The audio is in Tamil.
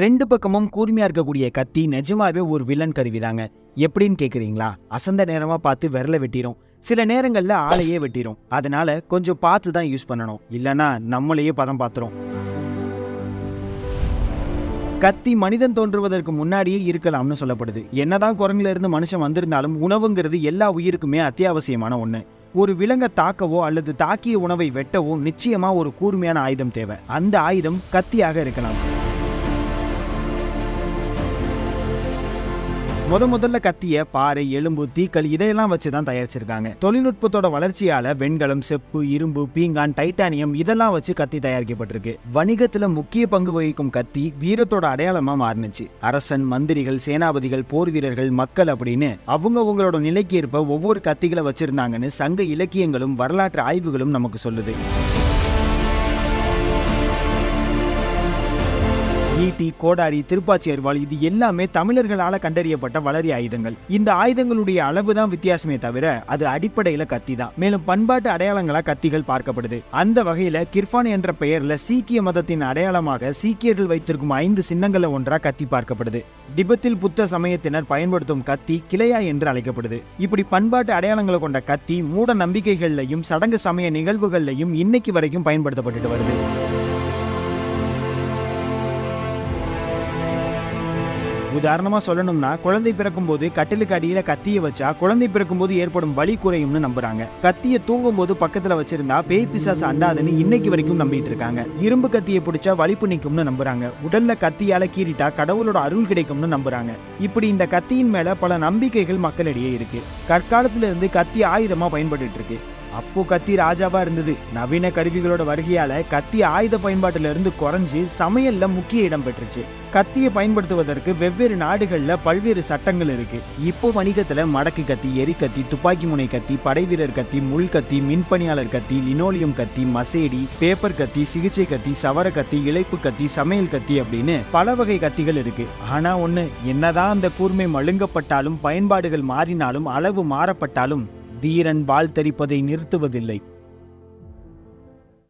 ரெண்டு பக்கமும் கூர்மையா இருக்கக்கூடிய கத்தி நிஜமாவே ஒரு வில்லன் கருவிதாங்க. எப்படின்னு கேக்குறீங்களா? அசந்த நேரமா பார்த்து விரல வெட்டிரும். சில நேரங்கள்ல ஆளையே வெட்டிரும். அதனால கொஞ்சம் பார்த்து தான் யூஸ் பண்ணணும். இல்லனா நம்மளையே பதம் பார்த்துரும் கத்தி மனிதன் தோன்றுவதற்கு முன்னாடியே இருக்கலாம்னு சொல்லப்படுது. என்னதான் குரங்குல இருந்து மனுஷன் வந்திருந்தாலும் உணவுங்கிறது எல்லா உயிருக்குமே அத்தியாவசியமான ஒண்ணு. ஒரு விலங்கை தாக்கவோ அல்லது தாக்கிய உணவை வெட்டவோ நிச்சயமா ஒரு கூர்மையான ஆயுதம் தேவை. அந்த ஆயுதம் கத்தியாக இருக்கலாம். முத முதல்ல கத்திய பாறை எலும்பு தீக்கல் இதையெல்லாம் வச்சு தான் தயாரிச்சிருக்காங்க. தொழில்நுட்பத்தோட வளர்ச்சியால வெண்கலம் செப்பு இரும்பு பீங்கான் டைட்டானியம் இதெல்லாம் வச்சு கத்தி தயாரிக்கப்பட்டிருக்கு. வணிகத்துல முக்கிய பங்கு வகிக்கும் கத்தி வீரத்தோட அடையாளமா மாறுனுச்சு. அரசன் மந்திரிகள் சேனாபதிகள் போர் வீரர்கள் மக்கள் அப்படின்னு அவங்க அவங்களோட நிலைக்கு ஏற்ப ஒவ்வொரு கத்திகளை வச்சிருந்தாங்கன்னு சங்க இலக்கியங்களும் வரலாற்று ஆய்வுகளும் நமக்கு சொல்லுது. ஈட்டி கோடாரி திருப்பாச்சி அருவாள் இது எல்லாமே தமிழர்களால கண்டறியப்பட்ட வளரி ஆயுதங்கள். இந்த ஆயுதங்களுடைய அளவு தான் வித்தியாசமே தவிர அது அடிப்படையில கத்தி தான் மேலும் பண்பாட்டு அடையாளங்களா கத்திகள் பார்க்கப்படுது. அந்த வகையில கிர்பான் என்ற பெயர்ல சீக்கிய மதத்தின் அடையாளமாக சீக்கியர்கள் வைத்திருக்கும் ஐந்து சின்னங்களை ஒன்றா கத்தி பார்க்கப்படுது. திபெத்தில் புத்த சமயத்தினர் பயன்படுத்தும் கத்தி கிளையா என்று அழைக்கப்படுது. இப்படி பண்பாட்டு அடையாளங்களை கொண்ட கத்தி மூட நம்பிக்கைகள்லையும் சடங்கு சமய நிகழ்வுகள்லையும் இன்னைக்கு வரைக்கும் பயன்படுத்தப்பட்டுட்டு வருது. உதாரணமாக சொல்லணும்னா குழந்தை பிறக்கும்போது கட்டிலுக்கு அடியில் கத்தியை வச்சா குழந்தை பிறக்கும்போது ஏற்படும் வலி குறையும்னு நம்புறாங்க. கத்தியை தூங்கும்போது பக்கத்தில் வச்சிருந்தா பேய் பிசாசு அண்டாதுன்னு இன்னைக்கு வரைக்கும் நம்பிட்டு இருக்காங்க. இரும்பு கத்தியை பிடிச்சா வலிப்பு நிற்கும்னு நம்புறாங்க. உடல்ல கத்தியால கீறிட்டா கடவுளோட அருள் கிடைக்கும்னு நம்புறாங்க. இப்படி இந்த கத்தியின் மேல பல நம்பிக்கைகள் மக்களிடையே இருக்கு. கற்காலத்துல இருந்து கத்தி ஆயுதமா பயன்பட்டு இருக்கு. அப்போ கத்தி ராஜாவா இருந்தது. நவீன கருவிகளோட வருகையால கத்தி ஆயுத பயன்பாட்டுல இருந்து குறைஞ்சு சமையல்ல முக்கிய இடம் பெற்றுச்சு. கத்தியை பயன்படுத்துவதற்கு வெவ்வேறு நாடுகள்ல பல்வேறு சட்டங்கள் இருக்கு. இப்போ வணிகத்துல மடக்கு கத்தி எரிக்கத்தி துப்பாக்கி முனை கத்தி படைவீரர் கத்தி முள் கத்தி மின்பணியாளர் கத்தி லினோலியம் கத்தி மசேடி பேப்பர் கத்தி சிகிச்சை கத்தி சவர கத்தி இழைப்பு கத்தி சமையல் கத்தி அப்படின்னு பல வகை கத்திகள் இருக்கு. ஆனா ஒண்ணு என்னதான் அந்த கூர்மை மழுங்கப்பட்டாலும் பயன்பாடுகள் மாறினாலும் அளவு மாறப்பட்டாலும் தீரன் வாள் தெரிப்பதை நிறுத்துவதில்லை.